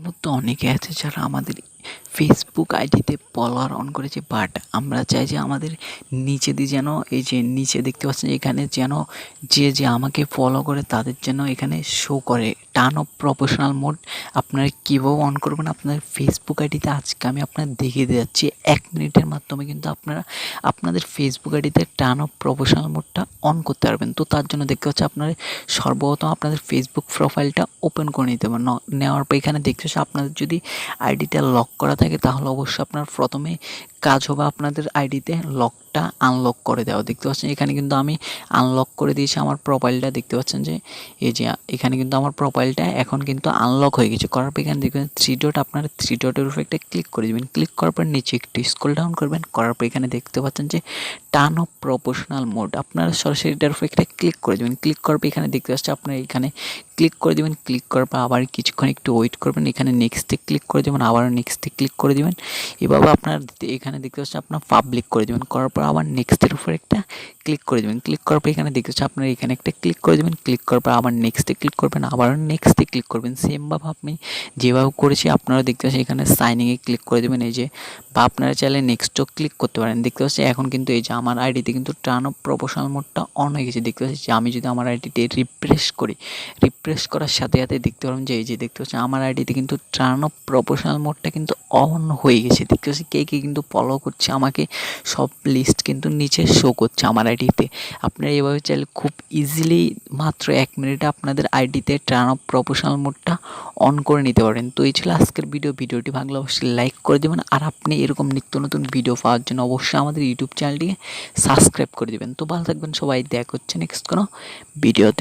মধ্যে অনেকে আছে যারা আমাদের ফেসবুক আইডিতে ফলোয়ার অন করেছে বাট আমরা চাই যে আমাদের নিচে দিয়ে যেন, এই যে নিচে দেখতে পাচ্ছেন এখানে যেন যে যে আমাকে ফলো করে তাদের যেন এখানে শো করে। টার্ন অফ প্রফেশনাল মোড আপনারা কীভাবে অন করবেন? আপনার ফেসবুক আইডিতে আজকে আমি আপনার দেখিয়ে যাচ্ছি। এক মিনিটের মাধ্যমে কিন্তু আপনারা, আপনাদের ফেসবুক আইডিতে টার্ন অফ প্রফেশনাল মোডটা অন করতে পারবেন। তো তার জন্য দেখতে হচ্ছে আপনার সর্বপ্রথম আপনাদের ফেসবুক প্রোফাইলটা ওপেন করে নিতে হবে। ন- নেওয়ার পর এখানে দেখতে হচ্ছে আপনাদের যদি আইডিটা লক করা থাকে তাহলে অবশ্যই আপনার প্রথমে কাজ হবে আপনাদের আইডিতে লকটা আনলক করে দেওয়া। দেখতে পাচ্ছেন, এখানে কিন্তু আমি আনলক করে দিয়েছি আমার প্রোফাইলটা দেখতে পাচ্ছেন যে, এই যে, এখানে কিন্তু আমার প্রোফাইলটা এখন কিন্তু আনলক হয়ে গেছে। করার পর এখানে দেখবেন থ্রি ডট আপনারা থ্রি ডটের উপর একটা ক্লিক করে দেবেন। ক্লিক করার পর নিচে একটু স্ক্রল ডাউন করবেন। করার পর এখানে দেখতে পাচ্ছেন যে টার্ন অফ প্রপোর্শনাল মোড আপনারা সরাসরি এটার উপর একটা ক্লিক করে দেবেন। ক্লিক করার পর এখানে দেখতে পাচ্ছেন, আপনার এখানে ক্লিক করে দেবেন। ক্লিক করার পর আবার কিছুক্ষণ একটু ওয়েট করবেন। এখানে নেক্সটে ক্লিক করে দেবেন আবার নেক্সটে ক্লিক করে দেবেন। এভাবে আপনার দিতে- এখানে দেখতে পাচ্ছেন আপনার পাবলিক করে দেবেন, করার পর আবার নেক্সটের উপর একটা ক্লিক করে দেবেন। ক্লিক করার পর এখানে দেখতে পাচ্ছেন আপনার এখানে একটা ক্লিক করে দেবেন ক্লিক করার পর আবার নেক্সটে ক্লিক করবেন আবার নেক্সটে ক্লিক করবেন। সেমভাবে আপনি যেভাবে করেছি আপনারা দেখতে পাচ্ছেন এখানে সাইনিংয়ে ক্লিক করে দেবেন। এই যে বা আপনারা চাইলে নেক্সটও ক্লিক করতে পারেন। দেখতে পাচ্ছেন এখন কিন্তু এই যে আমার আইডিতে কিন্তু টার্ন অফ প্রফেশনাল মোডটা অন হয়ে গেছে। দেখতে পাচ্ছি যে আমি যদি আমার আইডিতে রিফ্রেশ করি রিফ্রেশ করার সাথে সাথে দেখতে পারলাম যে এই যে দেখতে পাচ্ছি আমার আইডিতে কিন্তু টার্ন অফ প্রফেশনাল মোডটা কিন্তু অন হয়ে গেছে। দেখতে পাচ্ছি কে কে কিন্তু ফলো করছে আমাকে, সব লিস্ট কিন্তু নিচে শো করছে আমার আইডিতে আপনারা এভাবে চাইলে খুব ইজিলি মাত্র এক মিনিটে আপনাদের আইডিতে টার্ন অফ প্রফেশনাল মোডটা অন করে নিতে পারেন। তো এই ছিল আজকের ভিডিও ভিডিওটি ভালো অবশ্যই লাইক করে দেবেন। আর আপনি এরকম নিত্য নতুন ভিডিও পাওয়ার জন্য অবশ্যই আমাদের ইউটিউব চ্যানেলটিকে সাবস্ক্রাইব করে দেবেন। তো ভালো থাকবেন সবাই। দেখা হচ্ছে নেক্সট কোনো ভিডিওতে